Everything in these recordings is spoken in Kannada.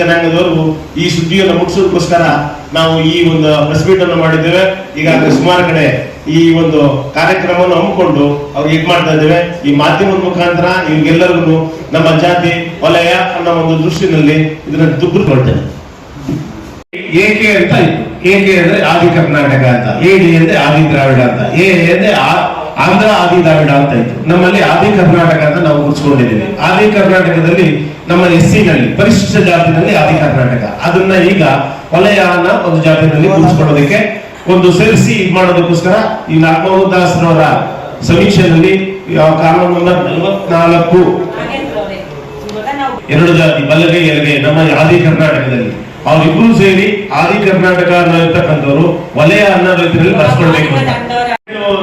ಜನಾಂಗದವರು ಈ ಸುದ್ದಿಯನ್ನು ಮುಗಿಸೋದಕ್ಕೋಸ್ಕರ ನಾವು ಈ ಒಂದು ಪ್ರೆಸ್ ಮೀಟ್ ಅನ್ನು ಮಾಡಿದ್ದೇವೆ. ಈಗಾಗಲೇ ಸುಮಾರು ಕಡೆ ಈ ಒಂದು ಕಾರ್ಯಕ್ರಮವನ್ನು ಹಮ್ಮಿಕೊಂಡು ಅವ್ರಿಗೆ ಇದು ಮಾಡ್ತಾ ಇದ್ದೇವೆ. ಈ ಮಾಧ್ಯಮದ ಮುಖಾಂತರ ಇವ್ರಿಗೆಲ್ಲರಿಗೂ ನಮ್ಮ ಜಾತಿ, ವಲಯ ಅನ್ನೋ ಒಂದು ದೃಷ್ಟಿನಲ್ಲಿ ಇದನ್ನ ದುಗ್ಗುಕೊಳ್ತೇನೆ ಏಕೆ ಅಂತ ಏಕೆ ಅಂದ್ರೆ ಆದಿ ಕರ್ನಾಟಕ ಅಂತ. ಎಡಿ ಅಂದ್ರೆ ಆದಿ ದ್ರಾವಿಡ ಅಂತ. ಏ ಅಂದ್ರೆ ಆಂಧ್ರ ಆದಿ ದ್ರಾವಿಡ ಅಂತ ಇತ್ತು. ನಮ್ಮಲ್ಲಿ ಆದಿ ಕರ್ನಾಟಕ ಅಂತ ನಾವು ಗುರುತಿಸ್ಕೊಂಡಿದ್ದೀವಿ ಆದಿ ಕರ್ನಾಟಕದಲ್ಲಿ ನಮ್ಮ ಎಸ್ನಲ್ಲಿ ಪರಿಶಿಷ್ಟ ಜಾತಿನಲ್ಲಿ ಆದಿ ಕರ್ನಾಟಕ. ಅದನ್ನ ಈಗ ವಲಯ ಅನ್ನೋ ಒಂದು ಜಾತಿನಲ್ಲಿ ಗುರುತಿಸ್ಕೊಳ್ಳೋದಕ್ಕೆ ಒಂದು ಸೇರಿಸಿ ಇದು ಮಾಡೋದಕ್ಕೋಸ್ಕರ ಈ ನಾಗಮೋಹನ್ ದಾಸ್ರವರ ಸಮೀಕ್ಷೆಯಲ್ಲಿ ಕಾನೂನು ನಲವತ್ನಾಲ್ಕು. ಎರಡು ಜಾತಿ, ಬಲಗೈ ಎಡಗೈ ನಮ್ಮ ಆದಿ ಕರ್ನಾಟಕದಲ್ಲಿ. ಅವರಿಬ್ರು ಸೇರಿ ಆದಿ ಕರ್ನಾಟಕ ಅನ್ನತಕ್ಕಂಥವ್ರು ವಲಯ ಅನ್ನೋ ರೀತಿಯಲ್ಲಿ ಅಂತ.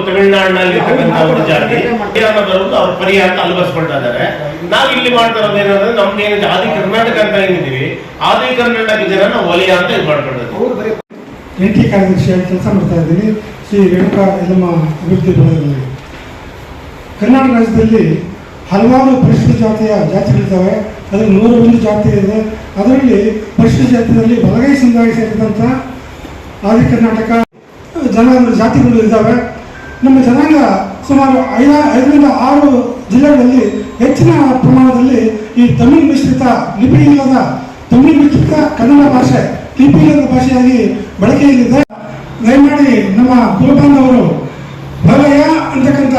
ತಮಿಳುನಾಡಿನಲ್ಲಿ ಇರ್ತಕ್ಕಂಥ ಒಂದು ಜಾತಿ ಪರಿಹಾರ ಬರೋದು ಅವ್ರ ಪರಿಹಾರ ಅಲ್ಲಿ ಬರ್ಸ್ಕೊಳ್ತಾ ಇದ್ದಾರೆ ನಾವು ಇಲ್ಲಿ ಮಾಡ್ತಾ ಇರೋದು ಏನಂದ್ರೆ ನಮ್ದು ಆದಿ ಕರ್ನಾಟಕ ಅಂತ ಏನಿದೀವಿ ಆದಿ ಕರ್ನಾಟಕ ಜನನ ಒಲಿಯ ಅಂತ ಇದು ಮಾಡ್ಕೊಳ್ಬೇಕು ಎನ್ ಟಿ ಕಾರ್ಯದರ್ಶಿಯಾಗಿ ಕೆಲಸ ಮಾಡ್ತಾ ಇದ್ದೀನಿ ಶ್ರೀ ರೇಣುಕಾ ಎಲ್ಲಮ್ಮ ಅಭಿವೃದ್ಧಿ ಬಲದಲ್ಲಿ ಕರ್ನಾಟಕ ರಾಜ್ಯದಲ್ಲಿ ಹಲವಾರು ಪರಿಶಿಷ್ಟ ಜಾತಿಯ ಜಾತಿಗಳಿದ್ದಾವೆ ಅದರಲ್ಲಿ ನೂರು ಒಂದು ಜಾತಿ ಇದೆ ಅದರಲ್ಲಿ ಪರಿಶಿಷ್ಟ ಜಾತಿಯಲ್ಲಿ ಬಲಗೈ ಸಮುದಾಯ ಸೇರಿದಂಥ ಆದಿ ಕರ್ನಾಟಕ ಜನ ಜಾತಿಗಳು ಇದ್ದಾವೆ. ನಮ್ಮ ಜನಾಂಗ ಸುಮಾರು ಐದ ಐದರಿಂದ ಆರು ಜಿಲ್ಲೆಗಳಲ್ಲಿ ಹೆಚ್ಚಿನ ಪ್ರಮಾಣದಲ್ಲಿ ಈ ತಮಿಳು ಮಿಶ್ರಿತ ಲಿಪಿ ಇಲ್ಲದ ತಮಿಳು ಮಿಶ್ರಿತ ಕನ್ನಡ ಭಾಷೆ, ಲಿಪಿ ಇಲ್ಲದ ಭಾಷೆಯಾಗಿ ಬಳಕೆಯಲ್ಲಿದೆ. ದಯಮಾಡಿ ನಮ್ಮ ಕುಲಬಾಂಧವರು ಭಲಯ ಅಂತಕ್ಕಂಥ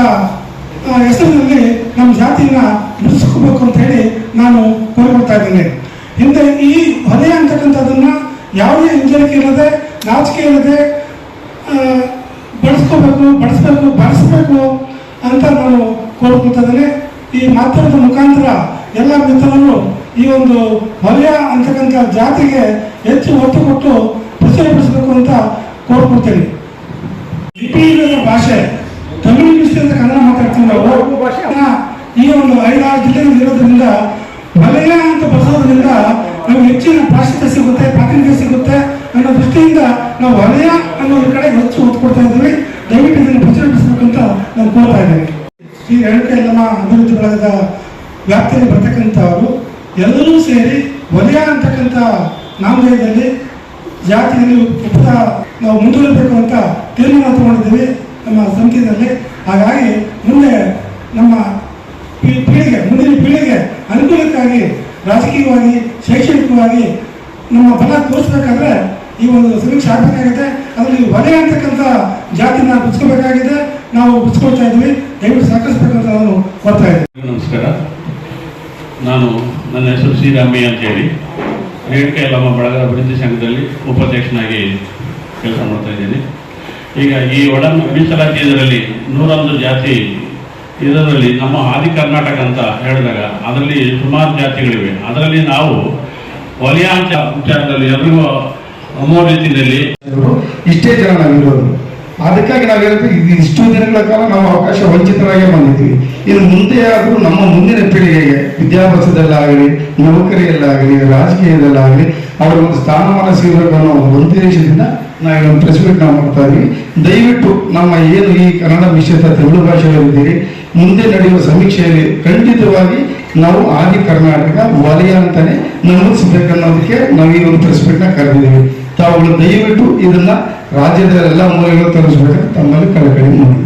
ಹೆಸರಿನಲ್ಲಿ ನಮ್ಮ ಜಾತಿಯನ್ನ ಬಿಡಿಸ್ಕೋಬೇಕು ಅಂತ ಹೇಳಿ ನಾನು ಕೋರಿಕೊಳ್ತಾ ಇದ್ದೇನೆ. ಹಿಂದೆ ಈ ಹೊಲೆಯ ಅಂತಕ್ಕಂಥದ್ದನ್ನ ಯಾವುದೇ ಹಿಂಜರಿಕೆ ಇಲ್ಲದೆ ನಾಚಿಕೆ ಇಲ್ಲದೆ ಬಳಸ್ಕೋಬೇಕು ಬಳಸಬೇಕು ಅಂತ ನಾನು ಕೋರ್ಕೊಳ್ತಿದ್ದೇನೆ ಈ ಮಾಧ್ಯಮದ ಮುಖಾಂತರ ಎಲ್ಲ ಮಿತ್ರರು ಈ ಒಂದು ಭವ್ಯ ಅಂತಕ್ಕಂಥ ಜಾತಿಗೆ ಹೆಚ್ಚು ಒತ್ತು ಕೊಟ್ಟು ಪ್ರಚುರಪಡಿಸಬೇಕು ಅಂತ ಕೋರ್ಕೊಳ್ತೇನೆ ಲಿಪಿ ಇಲ್ಲದ ಭಾಷೆ ತಮಿಳು ಅಂತ ಕನ್ನಡ ಮಾತಾಡ್ತೀವಿ ನಾವು. ಈ ಒಂದು ಐದಾರು ಜಿಲ್ಲೆಗಳು ಇರೋದ್ರಿಂದ ವಲಯ ಅಂತ ಬಳಸೋದ್ರಿಂದ ನಮ್ಗೆ ಹೆಚ್ಚಿನ ಪ್ರಾಶಸ್ತ್ಯ ಸಿಗುತ್ತೆ ಪ್ರಾತಿನಿಧ್ಯ ಸಿಗುತ್ತೆ ಅನ್ನೋ ದೃಷ್ಟಿಯಿಂದ ನಾವು ವಲಯ ಅನ್ನೋದ್ರ ಕಡೆ ಹೆಚ್ಚು ಒತ್ತು ಕೊಡ್ತಾ ಇದ್ದೀವಿ. ಶ್ರೀ ರೇಣುಕ ನಮ್ಮ ಅಭಿವೃದ್ಧಿ ಬಳಗದ ವ್ಯಾಪ್ತಿಯಲ್ಲಿ ಬರ್ತಕ್ಕಂಥವರು ಎಲ್ಲರೂ ಸೇರಿ ವಲಯ ಅಂತಕ್ಕಂಥ ನಾಮಧೇಯದಲ್ಲಿ ಜಾತಿಯಲ್ಲಿ ಉಪದ ನಾವು ಮುಂದುವರಿಬೇಕು ಅಂತ ತೀರ್ಮಾನ ತಗೊಂಡಿದ್ದೀವಿ ನಮ್ಮ ಸಮಿತಿಯಲ್ಲಿ ಹಾಗಾಗಿ ಮುಂದೆ ನಮ್ಮ ಪೀಳಿಗೆ, ಮುಂದಿನ ಪೀಳಿಗೆ ಅನುಕೂಲಕ್ಕಾಗಿ, ರಾಜಕೀಯವಾಗಿ, ಶೈಕ್ಷಣಿಕವಾಗಿ ನಮ್ಮ ಬಲ ತೋರಿಸ್ಬೇಕಾದ್ರೆ ಈ ಒಂದು ಸಮೀಕ್ಷೆ ಆಗಬೇಕಾಗಿದೆ ಅದರಲ್ಲಿ ವಲಯ ಅಂತಕ್ಕಂಥ ಜಾತಿನ ಬಿಚ್ಕೋಬೇಕಾಗಿದೆ ನಾವು ಬಿಚ್ಕೊಳ್ತಾ ಇದ್ವಿ ದಯವಿಟ್ಟು ಸಹಕರಿಸಬೇಕಂತ ನಾನು ಬರ್ತಾ ಇದ್ದೀನಿ ನಮಸ್ಕಾರ. ನಾನು ನನ್ನ ಹೆಸರು ಶ್ರೀರಾಮಯ್ಯ ಅಂತ ಹೇಳಿ. ರೇಣುಕಾ ಯಲ್ಲಮ್ಮ ಬಳಗ ಅಭಿವೃದ್ಧಿ ಸಂಘದಲ್ಲಿ ಉಪಾಧ್ಯಕ್ಷನಾಗಿ ಕೆಲಸ ಮಾಡ್ತಾ ಇದ್ದೀನಿ. ಈಗ ಈ ಒಡ ಮೀಸಲಾತಿ ಇದರಲ್ಲಿ ನೂರೊಂದು ಜಾತಿ ಇದರಲ್ಲಿ ನಮ್ಮ ಆದಿ ಕರ್ನಾಟಕ ಅಂತ ಹೇಳಿದಾಗ ಅದರಲ್ಲಿ ಸುಮಾರು ಜಾತಿಗಳಿವೆ. ಅದರಲ್ಲಿ ನಾವು ವಲಯಾಂಶ ವಿಚಾರದಲ್ಲಿ ಎಲ್ರಿಗೂ ಅಮೋ ರೀತಿಯಲ್ಲಿ ಇಷ್ಟೇ ಜನ ನಾವಿರೋದು. ಅದಕ್ಕಾಗಿ ನಾವೇನಂದ್ರೆ ಇದು ಇಷ್ಟು ದಿನಗಳ ಕಾಲ ನಾವು ಅವಕಾಶ ವಂಚಿತರಾಗೇ ಬಂದಿದ್ವಿ ಇನ್ನು ಮುಂದೆ ಆದರೂ ನಮ್ಮ ಮುಂದಿನ ಪೀಳಿಗೆಗೆ ವಿದ್ಯಾಭ್ಯಾಸದಲ್ಲಾಗಲಿ, ನೌಕರಿಯಲ್ಲಾಗಲಿ, ರಾಜಕೀಯದಲ್ಲಾಗಲಿ, ಅವರ ಒಂದು ಸ್ಥಾನಮಾನ ಸಿಗಬೇಕು ಅನ್ನೋ ಒಂದು ಉದ್ದೇಶದಿಂದ ನಾವು ಪ್ರೆಸ್ ಮೀಟ್ ನಾವು ಮಾಡ್ತಾ ಇದ್ವಿ. ದಯವಿಟ್ಟು ನಮ್ಮ ಏನು ಈ ಕನ್ನಡ ಮಿಶ್ರಿತ ತೆಲುಗು ಭಾಷೆಗಳಿದ್ದೀರಿ ಮುಂದೆ ನಡೆಯುವ ಸಮೀಕ್ಷೆಯಲ್ಲಿ ಖಂಡಿತವಾಗಿ ನಾವು ಆದಿ ಕರ್ನಾಟಕ, ವಲಯ ಅಂತಾನೆ ನಮೂದಿಸಬೇಕನ್ನೋದಕ್ಕೆ ನಾವು ಈ ಒಂದು ಪ್ರೆಸ್ ಮೀಟ್ನ ಕರೆದಿದ್ದೀವಿ. ತಾವುಗಳು ದಯವಿಟ್ಟು ಇದನ್ನ ರಾಜ್ಯದ ಎಲ್ಲ ಮೂಲೆಗಳು ತೋರಿಸ್ಬೇಕಂತ ತಮ್ಮಲ್ಲಿ ಕಳಕಳಿ ಮಾಡಿದ್ದೀವಿ